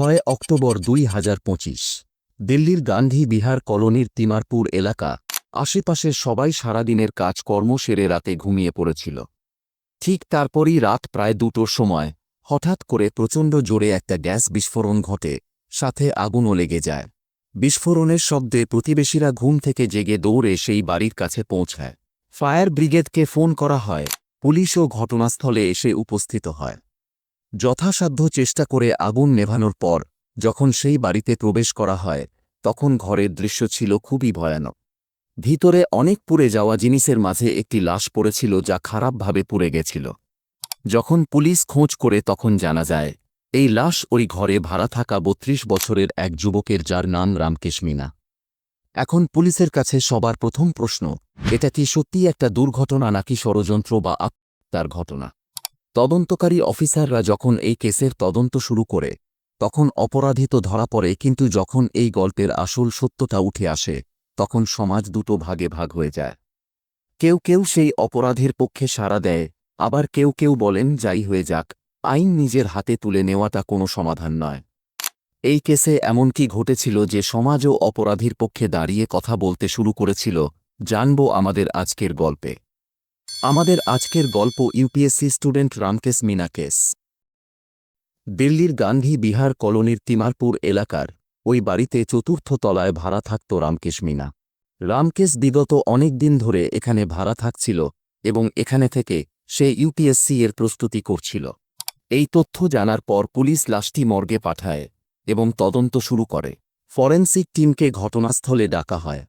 ছয় অক্টোবর দুই হাজার পঁচিশ, দিল্লির গান্ধী বিহার কলোনির তিমারপুর এলাকা আশেপাশের সবাই সারাদিনের কাজকর্ম সেরে রাতে ঘুমিয়ে পড়েছিল। ঠিক তারপরই রাত প্রায় দুটোর সময়, হঠাৎ করে প্রচণ্ড জোরে একটা গ্যাস বিস্ফোরণ ঘটে, সাথে আগুনও লেগে যায়। বিস্ফোরণের শব্দে প্রতিবেশীরা ঘুম থেকে জেগে দৌড়ে সেই বাড়ির কাছে পৌঁছায়। ফায়ার ব্রিগেডকে ফোন করা হয় পুলিশও ঘটনাস্থলে এসে উপস্থিত হয়। যথাসাধ্য চেষ্টা করে আগুন নেভানোর পর, যখন সেই বাড়িতে প্রবেশ করা হয়, তখন ঘরের দৃশ্য ছিল খুবই ভয়ানক। ভিতরে অনেক পুড়ে যাওয়া জিনিসের মাঝে একটি লাশ পড়েছিল যা খারাপভাবে পুড়ে গেছিল। যখন পুলিশ খোঁজ করে তখন জানা যায়, এই লাশ ওই ঘরে ভাড়া থাকা বত্রিশ বছরের এক যুবকের যার নাম রামকেশ মিনা। এখন পুলিশের কাছে সবার প্রথম প্রশ্ন, এটা কি সত্যিই একটা দুর্ঘটনা নাকি ষড়যন্ত্র বা আত্মার ঘটনা? তদন্তকারী অফিসাররা যখন এই কেসের তদন্ত শুরু করে, তখন অপরাধী তো ধরা পড়ে, কিন্তু যখন এই গল্পের আসল সত্যতা উঠে আসে, তখন সমাজ দুটো ভাগে ভাগ হয়ে যায়। কেউ কেউ সেই অপরাধের পক্ষে সাড়া দেয়, আবার কেউ কেউ বলেন, যাই হয়ে যাক, আইন নিজের হাতে তুলে নেওয়াটা কোনো সমাধান নয়। এই কেসে এমন কি ঘটেছিল যে সমাজও অপরাধীর পক্ষে দাঁড়িয়ে কথা বলতে শুরু করেছিল, জানব আমাদের আজকের গল্পে। আমাদের আজকের গল্প UPSC student Ramkesh Meena case দিল্লির গান্ধী বিহার কলোনির তিমারপুর এলাকার ওই বাড়িতে চতুর্থ তলায় ভাড়া থাকত রামকেশ মিনা। রামকেশ বিগত অনেক দিন ধরে এখানে ভাড়া থাকছিল এবং এখানে থেকে সে ইউপিএসসি এর প্রস্তুতি করছিল। এই তথ্য জানার পর পুলিশ লাশটি মর্গে পাঠায় এবং তদন্ত শুরু করে। ফরেন্সিক টিমকে ঘটনাস্থলে ডাকা হয়।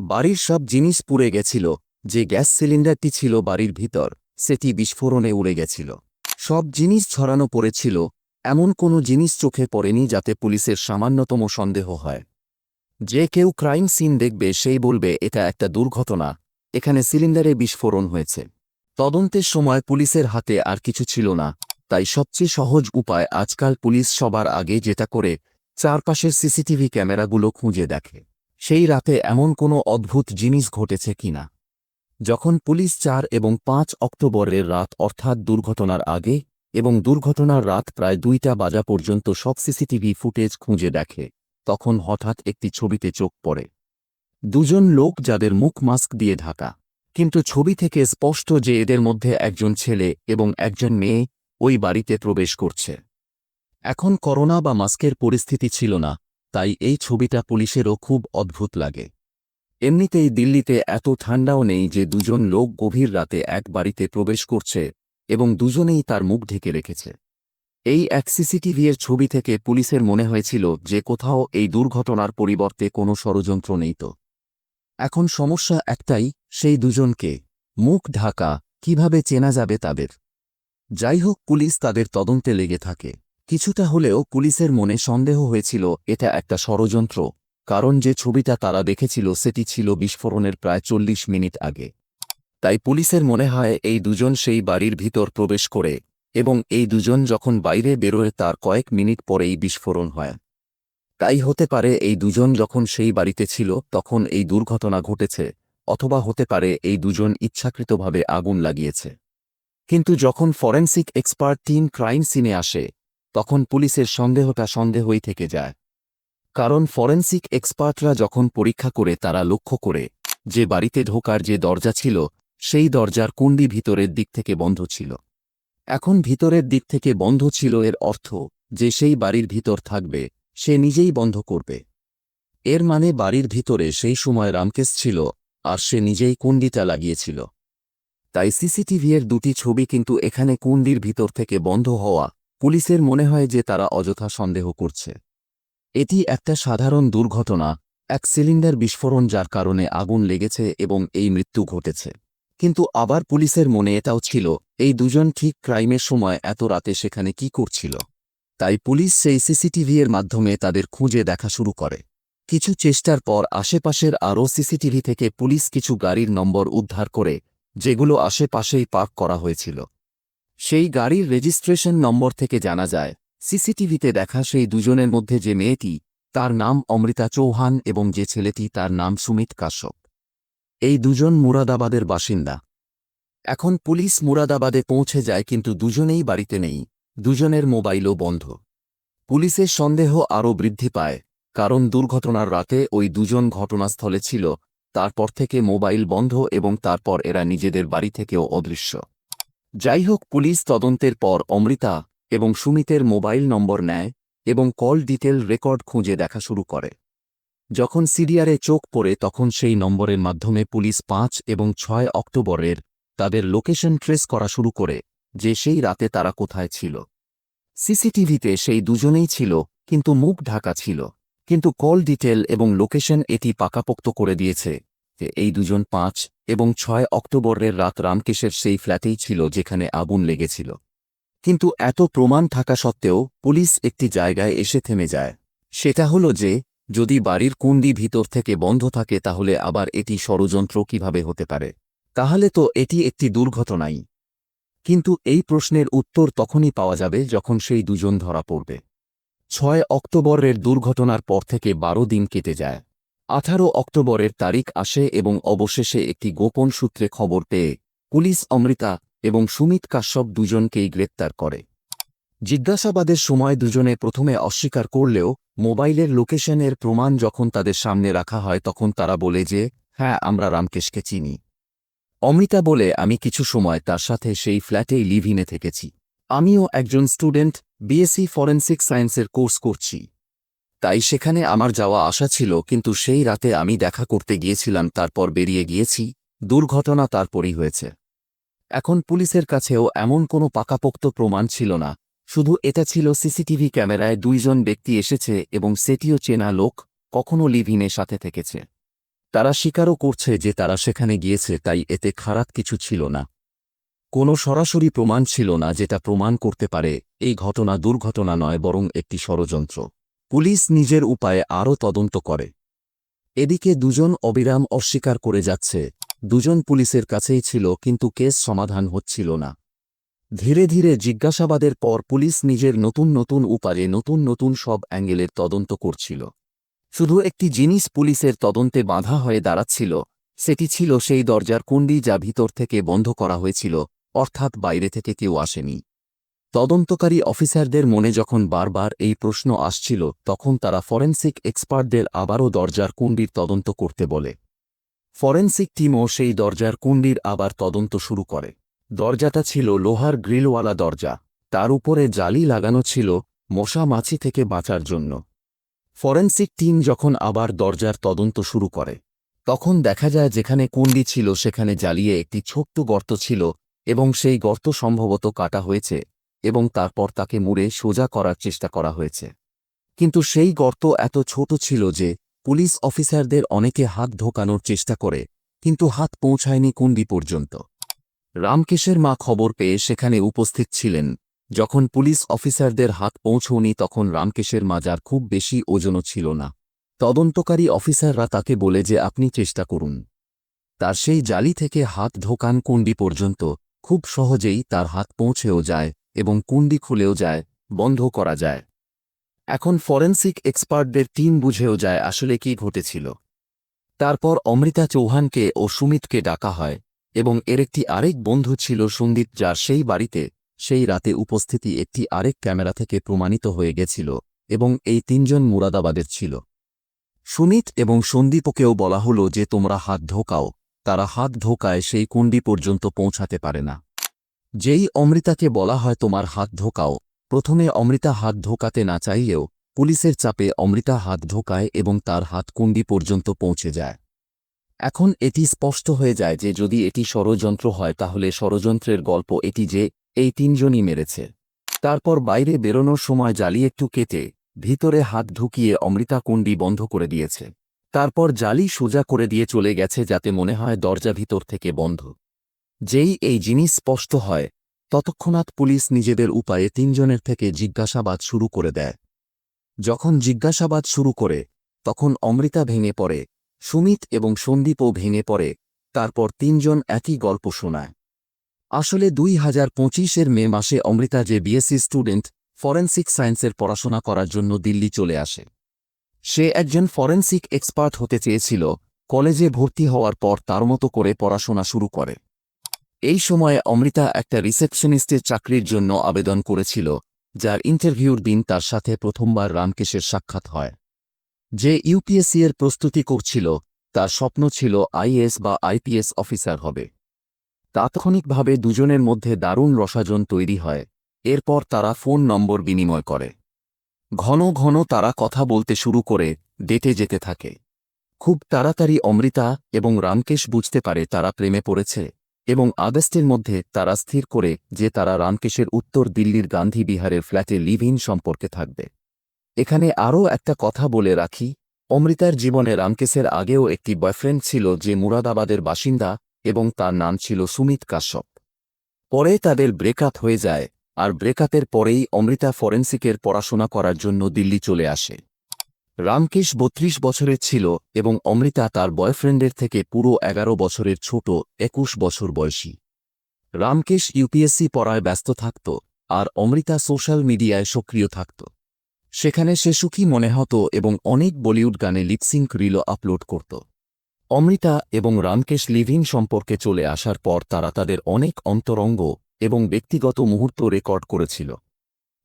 বাড়ির সব জিনিস পুড়ে গেছিল যে গ্যাস সিলিন্ডারটি ছিল বাড়ির ভিতর, সেটি বিস্ফোরণে উড়ে গেছিল। সব জিনিস ছড়ানো পড়েছিল, এমন কোনো জিনিস চোখে পড়েনি যাতে পুলিশের সামান্যতম সন্দেহ হয়। যে কেউ ক্রাইম সিন দেখবে সেই বলবে, এটা একটা দুর্ঘটনা, এখানে সিলিন্ডারে বিস্ফোরণ হয়েছে। তদন্তের সময় পুলিশের হাতে আর কিছু ছিল না, তাই সবচেয়ে সহজ উপায় আজকাল পুলিশ সবার আগে যেটা করে, চারপাশের সিসিটিভি ক্যামেরাগুলো খুঁজে দেখে। সেই রাতে এমন কোনো অদ্ভুত জিনিস ঘটেছে কিনা? যখন পুলিশ চার এবং পাঁচ অক্টোবরের রাত অর্থাৎ দুর্ঘটনার আগে এবং দুর্ঘটনার রাত প্রায় দুইটা বাজা পর্যন্ত সব সিসিটিভি ফুটেজ খুঁজে দেখে, তখন হঠাৎ একটি ছবিতে চোখ পড়ে। দুজন লোক যাদের মুখ মাস্ক দিয়ে ঢাকা, কিন্তু ছবি থেকে স্পষ্ট যে এদের মধ্যে একজন ছেলে এবং একজন মেয়ে ওই বাড়িতে প্রবেশ করছে। এখন করোনা বা মাস্কের পরিস্থিতি ছিল না, তাই এই ছবিটা পুলিশেরও খুব অদ্ভুত লাগে। এমনিতেই দিল্লিতে এত ঠান্ডাও নেই যে দুজন লোক গভীর রাতে এক বাড়িতে প্রবেশ করছে এবং দুজনেই তার মুখ ঢেকে রেখেছে। এই এক সিসিটিভি এর ছবি থেকে পুলিশের মনে হয়েছিল যে কোথাও এই দুর্ঘটনার পরিবর্তে কোনো ষড়যন্ত্র নেই তো। এখন সমস্যা একটাই, সেই দুজনকে মুখ ঢাকা কীভাবে চেনা যাবে তাদের? যাই হোক, পুলিশ তাদের তদন্তে লেগে থাকে। কিছুটা হলেও পুলিশের মনে সন্দেহ হয়েছিল, এটা একটা ষড়যন্ত্র। কারণ যে ছবিটা তারা দেখেছিল সেটি ছিল বিস্ফোরণের প্রায় চল্লিশ মিনিট আগে। তাই পুলিশের মনে হয় এই দুজন সেই বাড়ির ভিতর প্রবেশ করে এবং এই দুজন যখন বাইরে বেরোয় তার কয়েক মিনিট পরেই বিস্ফোরণ হয়। তাই হতে পারে এই দুজন যখন সেই বাড়িতে ছিল তখন এই দুর্ঘটনা ঘটেছে অথবা হতে পারে এই দুজন ইচ্ছাকৃতভাবে আগুন লাগিয়েছে। কিন্তু যখন ফরেন্সিক এক্সপার্ট টিম ক্রাইম সিনে আসে, তখন পুলিশের সন্দেহটা সন্দেহই থেকে যায়। কারণ ফরেন্সিক এক্সপার্টরা যখন পরীক্ষা করে তারা লক্ষ্য করে যে বাড়িতে ঢোকার যে দরজা ছিল, সেই দরজার কুণ্ডি ভিতরের দিক থেকে বন্ধ ছিল। এখন ভিতরের দিক থেকে বন্ধ ছিল এর অর্থ যে সেই বাড়ির ভিতর থাকবে, সে নিজেই বন্ধ করবে। এর মানে বাড়ির ভিতরে সেই সময় রামকেশ ছিল, আর সে নিজেই কুণ্ডিটা লাগিয়েছিল। তাই সিসিটিভি এর দুটি ছবি কিন্তু এখানে কুণ্ডির ভিতর থেকে বন্ধ হওয়া পুলিশের মনে হয় যে তারা অযথা সন্দেহ করছে। এটি একটা সাধারণ দুর্ঘটনা, এক সিলিন্ডার বিস্ফোরণ যার কারণে আগুন লেগেছে এবং এই মৃত্যু ঘটেছে। কিন্তু আবার পুলিশের মনে এটাও ছিল, এই দুজন ঠিক ক্রাইমের সময় এত রাতে সেখানে কি করছিল। তাই পুলিশ সেই সিসিটিভি এর মাধ্যমে তাদের খুঁজে দেখা শুরু করে। কিছু চেষ্টার পর আশেপাশের আরও সিসিটিভি থেকে পুলিশ কিছু গাড়ির নম্বর উদ্ধার করে, যেগুলো আশেপাশেই পার্ক করা হয়েছিল। সেই গাড়ির রেজিস্ট্রেশন নম্বর থেকে জানা যায় সিসিটিভিতে দেখা সেই দুজনের মধ্যে যে মেয়েটি, তার নাম অমৃতা চৌহান এবং যে ছেলেটি তার নাম সুমিত কাশ্যপ। এই দুজন মুরাদাবাদের বাসিন্দা। এখন পুলিশ মুরাদাবাদে পৌঁছে যায় কিন্তু দুজনেই বাড়িতে নেই, দুজনের মোবাইলও বন্ধ। পুলিশের সন্দেহ আরও বৃদ্ধি পায়, কারণ দুর্ঘটনার রাতে ওই দুজন ঘটনাস্থলে ছিল, তারপর থেকে মোবাইল বন্ধ এবং তারপর এরা নিজেদের বাড়ি থেকেও অদৃশ্য। যাই হোক পুলিশ তদন্তের পর অমৃতা এবং সুমিতের মোবাইল নম্বর নেয় এবং কল ডিটেল রেকর্ড খুঁজে দেখা শুরু করে। যখন সিরিয়ারে চোখ পড়ে তখন সেই নম্বরের মাধ্যমে পুলিশ পাঁচ এবং ছয় অক্টোবরের তাদের লোকেশন ট্রেস করা শুরু করে যে সেই রাতে তারা কোথায় ছিল। সিসিটিভিতে সেই দুজনেই ছিল, কিন্তু মুখ ঢাকা ছিল। কিন্তু কল ডিটেল এবং লোকেশন এটি পাকাপোক্ত করে দিয়েছে যে এই দুজন পাঁচ এবং ছয় অক্টোবরের রাত রামকেশের সেই ফ্ল্যাটেই ছিল যেখানে আগুন লেগেছিল। কিন্তু এত প্রমাণ থাকা সত্ত্বেও পুলিশ একটি জায়গায় এসে থেমে যায়। সেটা হল যে, যদি বাড়ির কুণ্ডি ভিতর থেকে বন্ধ থাকে তাহলে আবার এটি ষড়যন্ত্র কীভাবে হতে পারে? তাহলে তো এটি একটি দুর্ঘটনাই। কিন্তু এই প্রশ্নের উত্তর তখনই পাওয়া যাবে যখন সেই দুজন ধরা পড়বে। ছয় অক্টোবরের দুর্ঘটনার পর থেকে বারো দিন কেটে যায়। আঠারো অক্টোবরের তারিখ আসে এবং অবশেষে একটি গোপন সূত্রে খবর পেয়ে পুলিশ অমৃতা এবং সুমিত কাশ্যপ দুজনকেই গ্রেপ্তার করে। জিজ্ঞাসাবাদের সময় দুজনে প্রথমে অস্বীকার করলেও, মোবাইলের লোকেশনের প্রমাণ যখন তাদের সামনে রাখা হয় তখন তারা বলে যে হ্যাঁ আমরা রামকেশকে চিনি। অমৃতা বলে, আমি কিছু সময় তার সাথে সেই ফ্ল্যাটেই লিভিনে থেকেছি। আমিও একজন স্টুডেন্ট, বিএসসি ফরেন্সিক সায়েন্সের কোর্স করছি। তাই সেখানে আমার যাওয়া আশা ছিল, কিন্তু সেই রাতে আমি দেখা করতে গিয়েছিলাম, তারপর বেরিয়ে গিয়েছি। দুর্ঘটনা তারপরই হয়েছে। এখন পুলিশের কাছেও এমন কোনো পাকাপোক্ত প্রমাণ ছিল না। শুধু এটা ছিল সিসিটিভি ক্যামেরায় দুইজন ব্যক্তি এসেছে এবং সেটিও চেনা লোক কখনো লিভিনে সাথে থেকেছে। তারা স্বীকারও করছে যে তারা সেখানে গিয়েছে, তাই এতে খারাপ কিছু ছিল না। কোনো সরাসরি প্রমাণ ছিল না যেটা প্রমাণ করতে পারে, এই ঘটনা দুর্ঘটনা নয় বরং একটি ষড়যন্ত্র। পুলিশ নিজের উপায়ে আরও তদন্ত করে। এদিকে দুজন অবিরাম অস্বীকার করে যাচ্ছে দুজন পুলিশের কাছেই ছিল, কিন্তু কেস সমাধান হচ্ছিল না। ধীরে ধীরে জিজ্ঞাসাবাদের পর পুলিশ নিজের নতুন নতুন উপায়ে নতুন নতুন সব অ্যাঙ্গেলের তদন্ত করছিল। শুধু একটি জিনিস পুলিশের তদন্তে বাধা হয়ে দাঁড়াচ্ছিল, সেটি ছিল সেই দরজার কুণ্ডি যা ভিতর থেকে বন্ধ করা হয়েছিল, অর্থাৎ বাইরে থেকে কেউ আসেনি। তদন্তকারী অফিসারদের মনে যখন বারবার এই প্রশ্ন আসছিল, তখন তারা ফরেন্সিক এক্সপার্টদের আবারও দরজার কুণ্ডির তদন্ত করতে বলে। ফরেন্সিক টিমও সেই দরজার কুণ্ডির আবার তদন্ত শুরু করে। দরজাটা ছিল লোহার গ্রিলওয়ালা দরজা। তার উপরে জালি লাগানো ছিল মশা মাছি থেকে বাঁচার জন্য। ফরেন্সিক টিম যখন আবার দরজার তদন্ত শুরু করে, তখন দেখা যায় যেখানে কুণ্ডি ছিল সেখানে জ্বালিয়ে একটি ছোট্ট গর্ত ছিল এবং সেই গর্ত সম্ভবত কাটা হয়েছে এবং তারপর তাকে মুড়ে সোজা করার চেষ্টা করা হয়েছে। কিন্তু সেই গর্ত এত ছোট ছিল যে পুলিশ অফিসারদের অনেকে হাত ঢোকানোর চেষ্টা করে, কিন্তু হাত পৌঁছায়নি কুণ্ডি পর্যন্ত। রামকেশের মা খবর পেয়ে সেখানে উপস্থিত ছিলেন। যখন পুলিশ অফিসারদের হাত পৌঁছনি তখন রামকেশের মাজার খুব বেশি ওজনও ছিল না। তদন্তকারী অফিসাররা তাকে বলে যে আপনি চেষ্টা করুন। তার সেই জালি থেকে হাত ঢোকান কুণ্ডি পর্যন্ত খুব সহজেই তার হাত পৌঁছেও যায় এবং কুণ্ডি খুলেও যায়, বন্ধ করা যায়। এখন ফরেন্সিক এক্সপার্টদের টিম বুঝেও যায় আসলে কি ঘটেছিল। তারপর অমৃতা চৌহানকে ও সুমিতকে ডাকা হয়, এবং এর একটি আরেক বন্ধু ছিল সন্দীপ যার সেই বাড়িতে সেই রাতে উপস্থিতি একটি আরেক ক্যামেরা থেকে প্রমাণিত হয়ে গেছিল, এবং এই তিনজন মুরাদাবাদের ছিল। সুমিত এবং সন্দীপকেও বলা হলো যে তোমরা হাত ঢোকাও তারা হাত ঢোকায় সেই কুণ্ডি পর্যন্ত পৌঁছাতে পারে না। যেই অমৃতাকে বলা হয় তোমার হাত ঢোকাও প্রথমে অমৃতা হাত ঢোকাতে না চাইলেও পুলিশের চাপে অমৃতা হাত ঢোকায় এবং তার হাত কুণ্ডি পর্যন্ত পৌঁছে যায়। এখন এটি স্পষ্ট হয়ে যায় যে যদি এটি ষড়যন্ত্র হয় তাহলে ষড়যন্ত্রের গল্প এটি যে, এই তিনজনই মেরেছে। তারপর বাইরে বেরোনোর সময় জালি একটু কেটে ভিতরে হাত ঢুকিয়ে অমৃতা কুণ্ডি বন্ধ করে দিয়েছে। তারপর জালি সোজা করে দিয়ে চলে গেছে যাতে মনে হয় দরজা ভিতর থেকে বন্ধ। যেই এই জিনিস স্পষ্ট হয় ততক্ষণাৎ পুলিশ নিজেদের উপায়ে তিনজনের থেকে জিজ্ঞাসাবাদ শুরু করে দেয়। যখন জিজ্ঞাসাবাদ শুরু করে, তখন অমৃতা ভেঙে পড়ে, সুমিত এবং সন্দীপও ভেঙে পড়ে, তারপর তিনজন একই গল্প শোনায়। আসলে দুই হাজার পঁচিশের মে মাসে অমৃতা যে বিএসসি স্টুডেন্ট, ফরেন্সিক সায়েন্সের পড়াশোনা করার জন্য দিল্লি চলে আসে। সে একজন ফরেন্সিক এক্সপার্ট হতে চেয়েছিল, কলেজে ভর্তি হওয়ার পর তার মতো করে পড়াশোনা শুরু করে। এই সময়ে অমৃতা একটা রিসেপশনিস্টের চাকরির জন্য আবেদন করেছিল, যার ইন্টারভিউর দিন তার সাথে প্রথমবার রামকেশের সাক্ষাৎ হয়। যে ইউপিএসসি এর প্রস্তুতি করছিল, তার স্বপ্ন ছিল আইএস বা আইপিএস অফিসার হবে। তাৎক্ষণিকভাবে দুজনের মধ্যে দারুণ রসাজন তৈরি হয়, এরপর তারা ফোন নম্বর বিনিময় করে। ঘন ঘন তারা কথা বলতে শুরু করে, ডেটে যেতে থাকে। খুব তাড়াতাড়ি অমৃতা এবং রামকেশ বুঝতে পারে তারা প্রেমে পড়েছে। এবং আগস্টের মধ্যে তারা স্থির করে যে তারা রামকেশের উত্তর দিল্লির গান্ধী বিহারের ফ্ল্যাটে লিভ ইন সম্পর্কে থাকবে। এখানে আরও একটা কথা বলে রাখি, অমৃতার জীবনে রামকেশের আগেও একটি বয়ফ্রেন্ড ছিল যে মুরাদাবাদের বাসিন্দা এবং তার নাম ছিল সুমিত কাশ্যপ। পরে তাদের ব্রেকআপ হয়ে যায়, আর ব্রেকআপের পরেই অমৃতা ফরেন্সিকের পড়াশোনা করার জন্য দিল্লি চলে আসে। রামকেশ বত্রিশ বছরের ছিল এবং অমৃতা তার বয়ফ্রেন্ডের থেকে পুরো এগারো বছরের ছোট, একুশ বছর বয়সী। রামকেশ ইউপিএসসি পড়ায় ব্যস্ত থাকত আর অমৃতা সোশ্যাল মিডিয়ায় সক্রিয় থাকত। সেখানে সে সুখী মনে হতো এবং অনেক বলিউড গানে লিপসিঙ্ক রিলও আপলোড করত। অমৃতা এবং রামকেশ লিভিং সম্পর্কে চলে আসার পর তারা তাদের অনেক অন্তরঙ্গ এবং ব্যক্তিগত মুহূর্ত রেকর্ড করেছিল।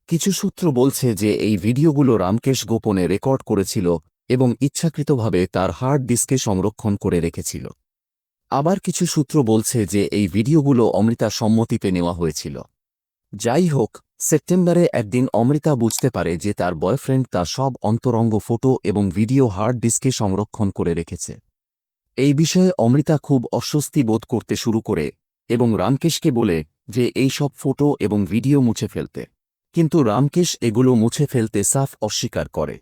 কিছু সূত্র বলছে যে এই ভিডিওগুলো রামকেশ গোপনে রেকর্ড করেছিল এবং ইচ্ছাকৃতভাবে তার হার্ড ডিস্কে সংরক্ষণ করে রেখেছিল। আবার কিছু সূত্র বলছে যে এই ভিডিওগুলো অমৃতা সম্মতিতে নেওয়া হয়েছিল। যাই হোক, সেপ্টেম্বরে একদিন অমৃতা বুঝতে পারে যে তার বয়ফ্রেন্ড তার সব অন্তরঙ্গ ফটো এবং ভিডিও হার্ড ডিস্কে সংরক্ষণ করে রেখেছে। এই বিষয়ে অমৃতা খুব অস্বস্তি বোধ করতে শুরু করে এবং রামকেশকে বলে যে এই সব ফটো এবং ভিডিও মুছে ফেলতে। কিন্তু রামকেশ এগুলো মুছে ফেলতে সাফ অস্বীকার করে।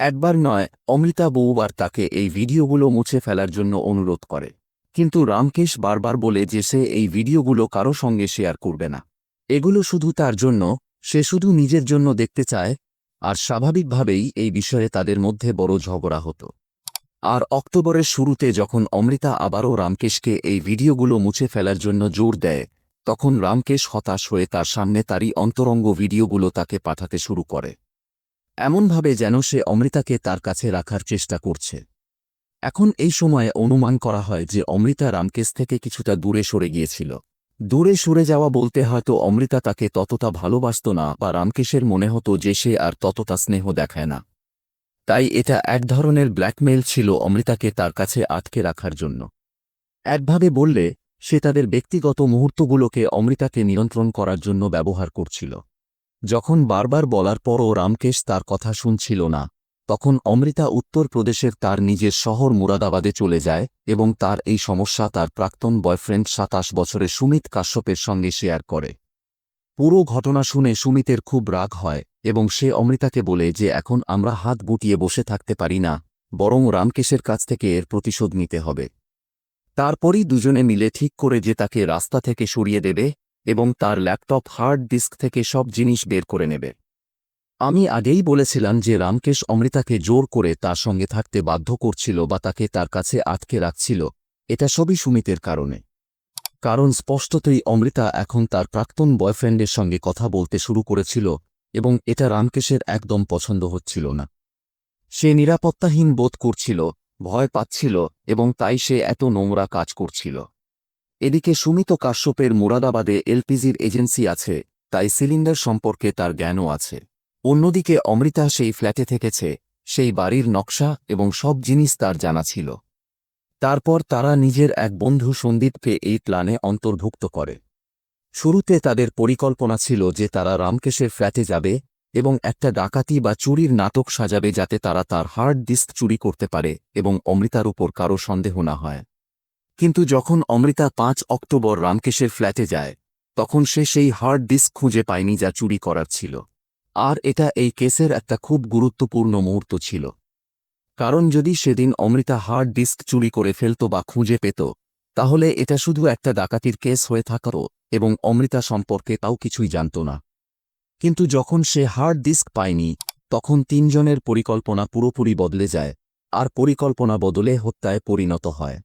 একবার নয়, অমৃতা বহুবার তাকে এই ভিডিওগুলো মুছে ফেলার জন্য অনুরোধ করে। কিন্তু রামকেশ বারবার বলে যে সে এই ভিডিওগুলো কারও সঙ্গে শেয়ার করবে না। এগুলো শুধু তার জন্য, সে শুধু নিজের জন্য দেখতে চায়, আর স্বাভাবিকভাবেই এই বিষয়ে তাদের মধ্যে বড় ঝগড়া হতো। আর অক্টোবরের শুরুতে যখন অমৃতা আবারও রামকেশকে এই ভিডিওগুলো মুছে ফেলার জন্য জোর দেয় তখন রামকেশ হতাশ হয়ে তার সামনে তারই অন্তরঙ্গ ভিডিওগুলো তাকে পাঠাতে শুরু করে। এমনভাবে যেন সে অমৃতাকে তার কাছে রাখার চেষ্টা করছে। এখন এই সময়ে অনুমান করা হয় যে অমৃতা রামকেশ থেকে কিছুটা দূরে সরে গিয়েছিল। দূরে সরে যাওয়া বলতে হয়তো অমৃতা তাকে ততটা ভালোবাসত না বা রামকেশের মনে হতো যে সে আর ততটা স্নেহ দেখায় না। তাই এটা এক ধরনের ব্ল্যাকমেইল ছিল অমৃতাকে তার কাছে আটকে রাখার জন্য। একভাবে বললে সে তাদের ব্যক্তিগত মুহূর্তগুলোকে অমৃতাকে নিয়ন্ত্রণ করার জন্য ব্যবহার করছিল। যখন বারবার বলার পরও রামকেশ তার কথা শুনছিল না, তখন অমৃতা উত্তরপ্রদেশের তার নিজের শহর মুরাদাবাদে চলে যায় এবং তার এই সমস্যা তার প্রাক্তন বয়ফ্রেন্ড সাতাশ বছরের সুমিত কাশ্যপের সঙ্গে শেয়ার করে। পুরো ঘটনা শুনে সুমিতের খুব রাগ হয় এবং সে অমৃতাকে বলে যে এখন আমরা হাত গুটিয়ে বসে থাকতে পারি না, বরং রামকেশের কাছ থেকে এর প্রতিশোধ নিতে হবে। তারপরই দুজনে মিলে ঠিক করে যে তাকে রাস্তা থেকে সরিয়ে দেবে এবং তার ল্যাপটপ হার্ড ডিস্ক থেকে সব জিনিস বের করে নেবে। আমি আগেই বলেছিলাম যে রামকেশ অমৃতাকে জোর করে তার সঙ্গে থাকতে বাধ্য করছিল বা তাকে তার কাছে আটকে রাখছিল, এটা সবই সুমিতের কারণে। কারণ স্পষ্টতই অমৃতা এখন তার প্রাক্তন বয়ফ্রেন্ডের সঙ্গে কথা বলতে শুরু করেছিল এবং এটা রামকেশের একদম পছন্দ হচ্ছিল না। সে নিরাপত্তাহীন বোধ করছিল ভয় পাচ্ছিল এবং তাই সে এত নোংরা কাজ করছিল। এদিকে সুমিত কাশ্যপের মুরাদাবাদে এলপিজির এজেন্সি আছে, তাই সিলিন্ডার সম্পর্কে তার জ্ঞানও আছে। অন্যদিকে অমৃতা সেই ফ্ল্যাটে থেকেছে, সেই বাড়ির নকশা এবং সব জিনিস তার জানা ছিল। তারপর তারা নিজের এক বন্ধু সন্দীপকে এই প্ল্যানে অন্তর্ভুক্ত করে। শুরুতে তাদের পরিকল্পনা ছিল যে তারা রামকেশের ফ্ল্যাটে যাবে এবং একটা ডাকাতি বা চুরির নাটক সাজাবে যাতে তারা তার হার্ড ডিস্ক চুরি করতে পারে এবং অমৃতার উপর কারও সন্দেহ না হয়। কিন্তু যখন অমৃতা পাঁচ অক্টোবর রামকেশের ফ্ল্যাটে যায়, তখন সে সেই হার্ড ডিস্ক খুঁজে পায়নি যা চুরি করার ছিল। আর এটা এই কেসের একটা খুব গুরুত্বপূর্ণ মুহূর্ত ছিল। কারণ যদি সেদিন অমৃতা হার্ড ডিস্ক চুরি করে ফেলত বা খুঁজে পেত, তাহলে এটা শুধু একটা ডাকাতির কেস হয়ে থাকারও এবং অমৃতা সম্পর্কে তাও কিছুই জানত না। কিন্তু যখন সে হার্ড ডিস্ক পায়নি, তখন তিনজনের পরিকল্পনা পুরোপুরি বদলে যায়, আর পরিকল্পনা বদলে হত্যায় পরিণত হয়।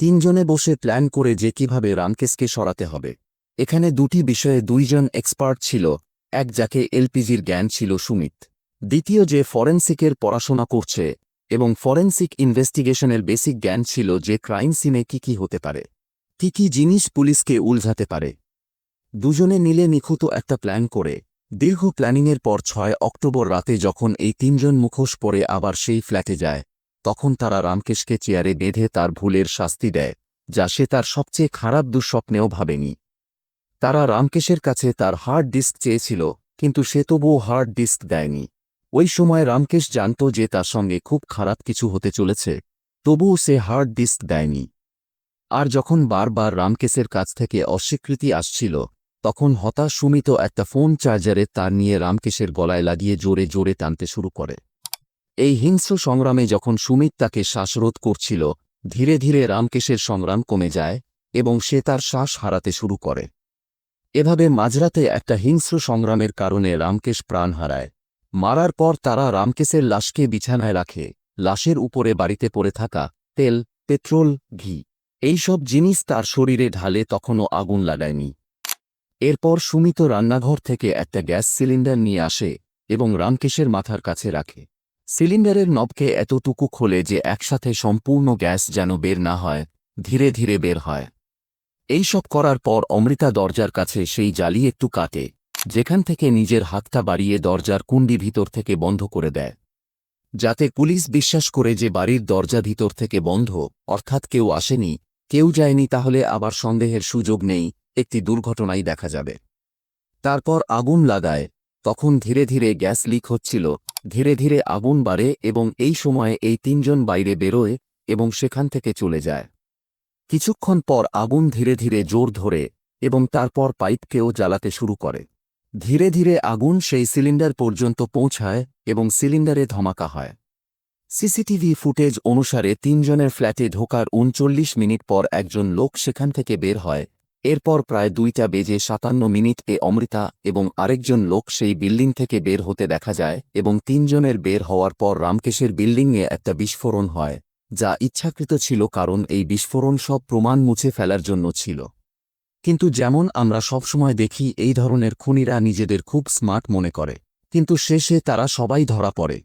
তিনজনে বসে প্ল্যান করে যে কীভাবে রামকেশকে সরাতে হবে। এখানে দুটি বিষয়ে দুইজন এক্সপার্ট ছিল, এক যাকে এলপিজির জ্ঞান ছিল সুমিত। দ্বিতীয় যে ফরেন্সিকের পড়াশোনা করছে, এবং ফরেন্সিক ইনভেস্টিগেশনের বেসিক জ্ঞান ছিল যে ক্রাইম সিনে কি কি হতে পারে, কি কি জিনিস পুলিশকে উলঝাতে পারে। দুজনে মিলে নিখুঁত একটা প্ল্যান করে। দীর্ঘ প্ল্যানিংয়ের পর ছয় অক্টোবর রাতে যখন এই তিনজন মুখোশ পরে আবার সেই ফ্ল্যাটে যায়, তখন তারা রামকেশকে চেয়ারে বেঁধে তার ভুলের শাস্তি দেয়, যা সে তার সবচেয়ে খারাপ দুঃস্বপ্নেও ভাবেনি। তারা রামকেশের কাছে তার হার্ড ডিস্ক চেয়েছিল, কিন্তু সে তবুও হার্ড ডিস্ক দেয়নি। ওই সময় রামকেশ জানত যে তার সঙ্গে খুব খারাপ কিছু হতে চলেছে, তবুও সে হার্ড ডিস্ক দেয়নি। আর যখন বারবার রামকেশের কাছ থেকে অস্বীকৃতি আসছিল তখন হতাশ সুমিত একটা ফোন চার্জারে তার নিয়ে রামকেশের গলায় লাগিয়ে জোরে জোরে টানতে শুরু করে। এই হিংস্র সংগ্রামে যখন সুমিত তাকে শ্বাসরোধ করছিল, ধীরে ধীরে রামকেশের সংগ্রাম কমে যায় এবং সে তার শ্বাস হারাতে শুরু করে। এভাবে মাঝরাতে একটা হিংস্র সংগ্রামের কারণে রামকেশ প্রাণ হারায়। মারার পর তারা রামকেশের লাশকে বিছানায় রাখে, লাশের উপরে বাড়িতে পড়ে থাকা তেল, পেট্রোল, ঘি, এইসব জিনিস তার শরীরে ঢালে তখনও আগুন লাগায়নি। এরপর সুমিত রান্নাঘর থেকে একটা গ্যাস সিলিন্ডার নিয়ে আসে এবং রামকেশের মাথার কাছে রাখে। সিলিন্ডারের নবকে এতটুকু খোলে যে একসাথে সম্পূর্ণ গ্যাস যেন বের না হয়, ধীরে ধীরে বের হয়। এই সব করার পর অমৃতা দরজার কাছে সেই জালি একটু কাটে, যেখান থেকে নিজের হাতটা বাড়িয়ে দরজার কুণ্ডি ভিতর থেকে বন্ধ করে দেয়। যাতে পুলিশ বিশ্বাস করে যে বাড়ির দরজা ভিতর থেকে বন্ধ, অর্থাৎ কেউ আসেনি, কেউ যায়নি তাহলে আবার সন্দেহের সুযোগ নেই একটি দুর্ঘটনাই দেখা যাবে। তারপর আগুন লাগায়, তখন ধীরে ধীরে গ্যাস লিক হচ্ছিল, ধীরে ধীরে আগুন বাড়ে এবং এই সময়ে এই তিনজন বাইরে বেরোয় এবং সেখান থেকে চলে যায়। কিছুক্ষণ পর আগুন ধীরে ধীরে জোর ধরে এবং তারপর পাইপকেও জ্বালাতে শুরু করে। ধীরে ধীরে আগুন সেই সিলিন্ডার পর্যন্ত পৌঁছায় এবং সিলিন্ডারে ধমাকা হয়। সিসিটিভি ফুটেজ অনুসারে তিনজনের ফ্ল্যাটে ঢোকার উনচল্লিশ মিনিট পর একজন লোক সেখান থেকে বের হয় এরপর প্রায় দুইটা বেজে সাতান্ন মিনিট এ অমৃতা এবং আরেকজন লোক সেই বিল্ডিং থেকে বের হতে দেখা যায় এবং তিনজনের বের হওয়ার পর রামকেশের বিল্ডিংয়ে একটা বিস্ফোরণ হয়, যা ইচ্ছাকৃত ছিল কারণ এই বিস্ফোরণ সব প্রমাণ মুছে ফেলার জন্য ছিল। কিন্তু যেমন আমরা সবসময় দেখি, এই ধরনের খুনিরা নিজেদের খুব স্মার্ট মনে করে, কিন্তু শেষে তারা সবাই ধরা পড়ে।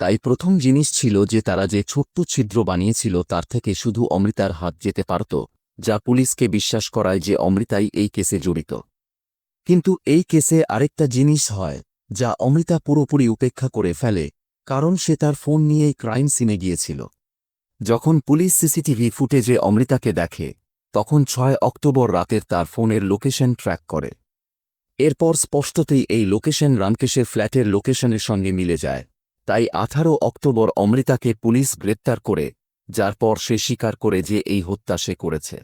তাই প্রথম জিনিস ছিল যে তারা যে ছোট্ট ছিদ্র বানিয়েছিল তার থেকে শুধু অমৃতার হাত যেতে পারত যা পুলিশকে বিশ্বাস করায় যে অমৃতাই এই কেসে জড়িত। কিন্তু এই কেসে আরেকটা জিনিস হয়, যা অমৃতা পুরোপুরি উপেক্ষা করে ফেলে, কারণ সে তার ফোন নিয়েই ক্রাইম সিনে গিয়েছিল। যখন পুলিশ সিসিটিভি ফুটেজে অমৃতাকে দেখে, তখন ছয় অক্টোবর রাতের তার ফোনের লোকেশন ট্র্যাক করে। এরপর স্পষ্টতই এই লোকেশন রামকেশের ফ্ল্যাটের লোকেশনের সঙ্গে মিলে যায়। তাই আঠারো অক্টোবর অমৃতাকে পুলিশ গ্রেপ্তার করে যার পর সে স্বীকার করে যে এই হত্যা সে করেছে।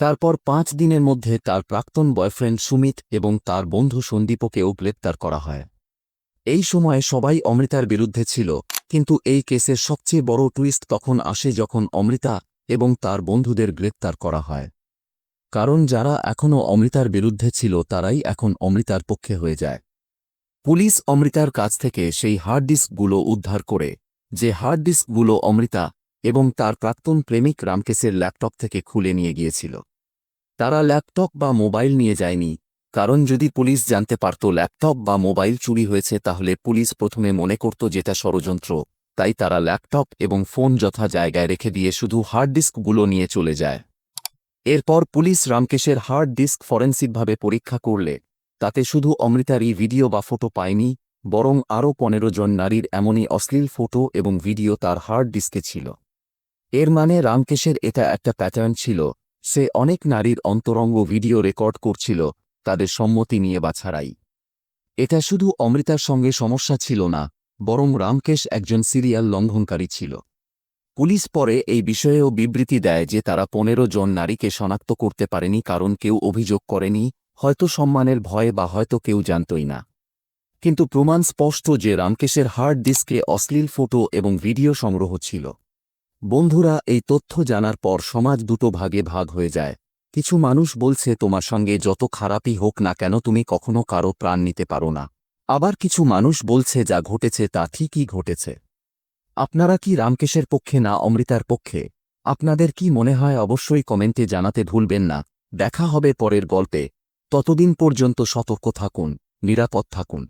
তারপর পাঁচ দিনের মধ্যে তার প্রাক্তন বয়ফ্রেন্ড সুমিত এবং তার বন্ধু সন্দীপকেও গ্রেপ্তার করা হয়। এই সময়ে সবাই অমৃতার বিরুদ্ধে ছিল, কিন্তু এই কেসের সবচেয়ে বড় টুইস্ট তখন আসে যখন অমৃতা এবং তার বন্ধুদের গ্রেপ্তার করা হয়। কারণ যারা এখনও অমৃতার বিরুদ্ধে ছিল তারাই এখন অমৃতার পক্ষে হয়ে যায়। পুলিশ অমৃতার কাছ থেকে সেই হার্ড ডিস্কগুলো উদ্ধার করে, যে হার্ড ডিস্কগুলো অমৃতা এবং তার প্রাক্তন প্রেমিক রামকেশের ল্যাপটপ থেকে খুলে নিয়ে গিয়েছিল। তারা ল্যাপটপ বা মোবাইল নিয়ে যায়নি, কারণ যদি পুলিশ জানতে পারত ল্যাপটপ বা মোবাইল চুরি হয়েছে তাহলে পুলিশ প্রথমে মনে করত যেটা ষড়যন্ত্র, তাই তারা ল্যাপটপ এবং ফোন যথা জায়গায় রেখে দিয়ে শুধু হার্ড ডিস্কগুলো নিয়ে চলে যায়। এরপর পুলিশ রামকেশের হার্ড ডিস্ক ফরেন্সিকভাবে পরীক্ষা করলে, তাতে শুধু অমৃতারই ভিডিও বা ফটো পায়নি, বরং আরও পনেরো জন নারীর এমনই অশ্লীল ফটো এবং ভিডিও তার হার্ড ডিস্কে ছিল। এর মানে রামকেশের এটা একটা প্যাটার্ন ছিল। সে অনেক নারীর অন্তরঙ্গ ভিডিও রেকর্ড করছিল, তাদের সম্মতি নিয়ে বাছারাই এটা শুধু অমৃতার সঙ্গে সমস্যা ছিল না, বরং রামকেশ একজন সিরিয়াল লঙ্ঘনকারী ছিল। পুলিশ পরে এই বিষয়েও বিবৃতি দেয় যে তারা পনেরো জন নারীকে শনাক্ত করতে পারেনি কারণ কেউ অভিযোগ করেনি, হয়তো সম্মানের ভয়ে বা হয়তো কেউ জানতই না। কিন্তু প্রমাণ স্পষ্ট যে রামকেশের হার্ড ডিস্কে অশ্লীল ফটো এবং ভিডিও সংগ্রহ ছিল। বন্ধুরা, এই তথ্য জানার পর সমাজ দুটো ভাগে ভাগ হয়ে যায়। কিছু মানুষ বলছে, তোমার সঙ্গে যত খারাপই হোক না কেন, তুমি কখনো কারও প্রাণ নিতে পারো না। আবার কিছু মানুষ বলছে, যা ঘটেছে, তা ঠিকই ঘটেছে। আপনারা কি রামকেশের পক্ষে না অমৃতার পক্ষে? আপনাদের কি মনে হয়, অবশ্যই কমেন্টে জানাতে ভুলবেন না। দেখা হবে পরের গল্পে। ততদিন পর্যন্ত সতর্ক থাকুন, নিরাপদ থাকুন।